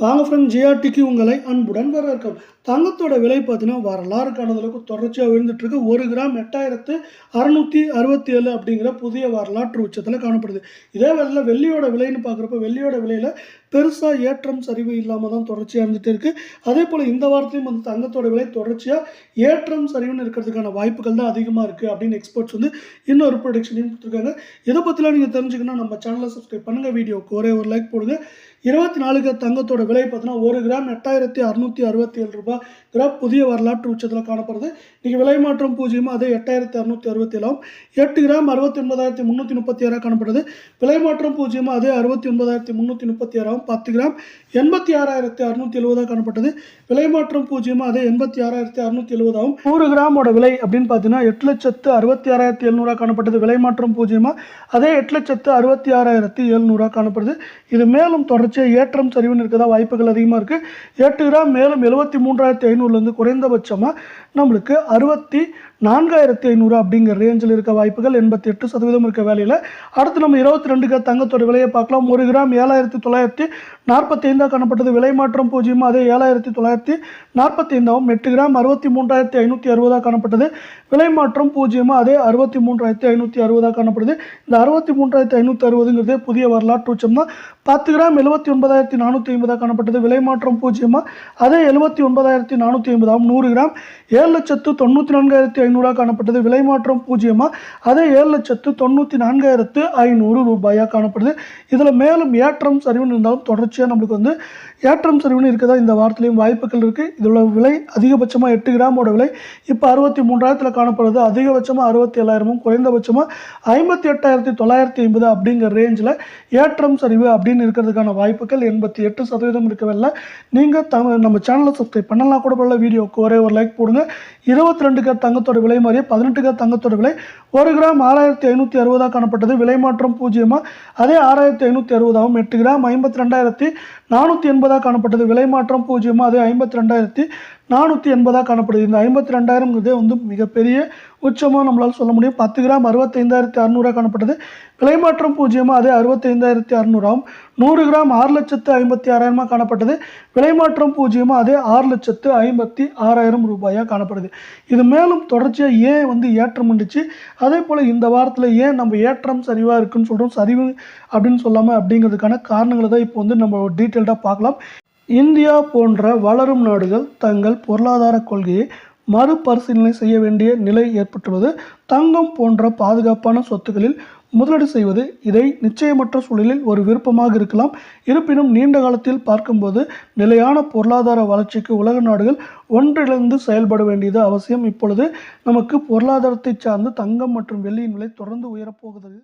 வாங்க ஃப்ரெண்ட் ஜிஆர்டிக்கு உங்களை அன்புடன் வரவேற்கும் தங்கத்தோட விலை பார்த்தீங்கன்னா வரலாறு காணதளவுக்கு தொடர்ச்சியாக விழுந்துட்டுருக்கு ஒரு கிராம் எட்டாயிரத்து அறுநூற்றி அறுபத்தி ஏழு அப்படிங்கிற புதிய வரலாற்று உச்சத்தில் காணப்படுது. இதே வேளையில் வெள்ளியோட விலைன்னு பார்க்குறப்ப வெள்ளியோட விலையில் பெருசாக ஏற்றம் சரிவு இல்லாமல் தான் தொடர்ச்சியாக இருந்துகிட்டு இருக்குது அதே போல் இந்த வாரத்தையும் வந்து தங்கத்தோட விலை தொடர்ச்சியாக ஏற்றம் சரிவுன்னு இருக்கிறதுக்கான வாய்ப்புகள் தான் அதிகமாக இருக்குது அப்படின்னு எக்ஸ்பர்ட்ஸ் வந்து இன்னொரு ப்ரொடிக்ஷனையும் கொடுத்துருக்காங்க. இதை பற்றிலாம் நீங்கள் தெரிஞ்சுக்கணும் நம்ம சேனலை சப்ஸ்கிரைப் பண்ணுங்கள் வீடியோக்கு ஒரே ஒரு லைக் போடுங்க. இருபத்தி நாலுக்கு தங்கத்தோட விலை பார்த்தீங்கன்னா ஒரு கிராம் எட்டாயிரத்தி அறுநூற்றி அறுபத்தி ஏழு ரூபாய். கிராம் புதிய வரலாற்று உச்சத்தில் காணப்படுது. இன்றைக்கி விலை மாற்றம் பூஜ்ஜியமாக அதே எட்டாயிரத்தி அறுநூற்றி அறுபத்தி ஏழாம் எட்டு கிராம் அறுபத்தி ஒன்பதாயிரத்தி முந்நூற்றி முப்பத்தி ஏழாக காணப்படுது. விலை மாற்றம் பூஜ்ஜியமாக அதே அறுபத்தி ஒன்பதாயிரத்தி முந்நூற்றி முப்பத்தி ஏழாம் பத்து கிராம் எண்பத்தி ஆறாயிரத்தி அறுநூற்றி எழுபதாக காணப்பட்டது. விலை மாற்றம் பூஜ்ஜியமாக அதே எண்பத்தி ஆறாயிரத்தி அறுநூற்றி எழுபதாகும் நூறு கிராமோட விலை அப்படின்னு பார்த்தீங்கன்னா எட்டு லட்சத்து அறுபத்தி ஆறாயிரத்தி எழுநூறாக காணப்பட்டது விலை மாற்றம் பூஜ்ஜியமாக அதே எட்டு லட்சத்து அறுபத்தி ஆறாயிரத்தி எழுநூறாக காணப்படுது. இது மேலும் குறைந்தபட்ச ஏற்றம் சரிவுன்னு இருக்கதா வாய்ப்புகள் அதிகமாக இருக்குது எட்டு கிராம் மேலும் எழுபத்தி மூன்றாயிரத்தி ஐநூறுலேருந்து குறைந்தபட்சமாக நம்மளுக்கு அறுபத்தி நான்காயிரத்தி ஐநூறு அப்படிங்கிற ரேஞ்சில் இருக்க வாய்ப்புகள் எண்பத்தி எட்டு சதவீதம் இருக்க வேலையில். அடுத்து நம்ம இருபத்தி ரெண்டு கிராம் தங்கத்தோட விலையை பார்க்கலாம். ஒரு கிராம் ஏழாயிரத்தி தொள்ளாயிரத்தி நாற்பத்தி ஐந்தாக காணப்பட்டது. விலை மாற்றம் பூஜ்ஜியம் அதே ஏழாயிரத்தி தொள்ளாயிரத்தி நாற்பத்தி ஐந்தாவும் எட்டு கிராம் அறுபத்தி மூன்றாயிரத்தி ஐநூற்றி அறுபதாக காணப்பட்டது. விலை மாற்றம் பூஜ்ஜியமாக அதே அறுபத்தி மூன்றாயிரத்தி ஐநூற்றி அறுபதாக காணப்படுது. இந்த அறுபத்தி மூன்றாயிரத்தி ஐநூற்றி அறுபதுங்கிறதே புதிய வரலாற்று உச்சம் தான் பத்து கிராம் எழுபத்தி ஒன்பதாயிரத்தி நானூற்றி ஐம்பதாக காணப்பட்டது. விலை மாற்றம் பூஜ்ஜியமாக அதே எழுபத்தி ஒன்பதாயிரத்தி நானூற்றி ஐம்பதாகவும் நூறு கிராம். ஏழு லட்சத்து தொண்ணூற்றி நான்காயிரத்தி ஐநூறாக காணப்பட்டது. விலை மாற்றம் பூஜ்ஜியமாக அதே ஏழு லட்சத்து தொண்ணூற்றி நான்காயிரத்து ஐநூறு ரூபாயாக காணப்படுது. இதில் மேலும் ஏற்றம் சரிவுன்னு இருந்தாலும் தொடர்ச்சியாக நம்மளுக்கு வந்து ஏற்றம் சரிவுன்னு இருக்கதா இந்த வாரத்துலேயும் வாய்ப்புகள் இருக்குது இதோட விலை அதிகபட்சமாக எட்டு கிராமோட விலை. இப்போ அறுபத்தி மூன்றாயிரத்தில் காணப்படுது. அதிகபட்சமாக அறுபத்தி ஏழாயிரமும் குறைந்தபட்சமாக ஐம்பத்தி எட்டாயிரத்தி தொள்ளாயிரத்தி ஐம்பது அப்படிங்கிற ரேஞ்சில் ஏற்றம் சரிவு அப்படின்னு இருக்கிறதுக்கான வாய்ப்பு வாய்ப்புகள் எண்பத்தி எட்டு சதவீதம் இருக்கவில்லை. நீங்கள் தங்க நம்ம சேனலை சப்ஸ்கிரைப் பண்ணலாம் கூட பரவாயில்ல வீடியோக்கு ஒரே ஒரு லைக் போடுங்க. இருபத்தி ரெண்டுக்கு தங்கத்தோட விலை மாதிரியே பதினெட்டுக்கு தங்கத்தோட விலை ஒரு கிராம் ஆறாயிரத்தி ஐநூற்றி அறுபதாக காணப்பட்டது. விலை மாற்றம் பூஜ்ஜியமாக அதே ஆறாயிரத்தி ஐநூற்றி அறுபதாகவும் எட்டு கிராம் ஐம்பத்தி ரெண்டாயிரத்தி நானூற்றி எண்பதாக காணப்பட்டது. விலை மாற்றம் பூஜ்ஜியமாக அதே ஐம்பத்தி ரெண்டாயிரத்தி நானூற்றி எண்பதாக காணப்படுது. இந்த ஐம்பத்தி ரெண்டாயிரங்கிறதே வந்து மிகப்பெரிய உச்சமாக நம்மளால் சொல்ல முடியும். பத்து கிராம் அறுபத்தைந்தாயிரத்தி அறநூறாக காணப்பட்டது. விலை மாற்றம் பூஜ்ஜியமாக அதே அறுபத்தைந்தாயிரத்தி அறநூறாகவும் நூறு கிராம் ஆறு லட்சத்து ஐம்பத்தி ஆறாயிரமாக காணப்பட்டது. விலை மாற்றம் பூஜ்ஜியமாக அதே ஆறு லட்சத்து ஐம்பத்தி ஆறாயிரம் ரூபாயாக காணப்படுது. இது மேலும் தொடர்ச்சியாக ஏன் வந்து ஏற்றம் இருந்துச்சு அதே போல் இந்த வாரத்தில் ஏன் நம்ம ஏற்றம் சரிவாக இருக்குன்னு சொல்கிறோம் சரிவு அப்படின்னு சொல்லாமல் அப்படிங்கிறதுக்கான காரணங்களை தான் இப்போ வந்து நம்ம டீட்டெயில்டாக பார்க்கலாம். இந்தியா போன்ற வளரும் நாடுகள் தங்கள் பொருளாதார கொள்கையை மறுபரிசீலனை செய்ய வேண்டிய நிலை ஏற்பட்டுள்ளது. தங்கம் போன்ற பாதுகாப்பான சொத்துக்களில் முதலீடு செய்வது இதை நிச்சயமற்ற சூழலில் ஒரு விருப்பமாக இருக்கலாம். இருப்பினும் நீண்ட காலத்தில் பார்க்கும்போது நிலையான பொருளாதார வளர்ச்சிக்கு உலக நாடுகள் ஒன்றிணைந்து செயல்பட வேண்டியது அவசியம். இப்பொழுது நமக்கு பொருளாதாரத்தை சார்ந்து தங்கம் மற்றும் வெள்ளியின் விலை தொடர்ந்து உயரப்போகிறது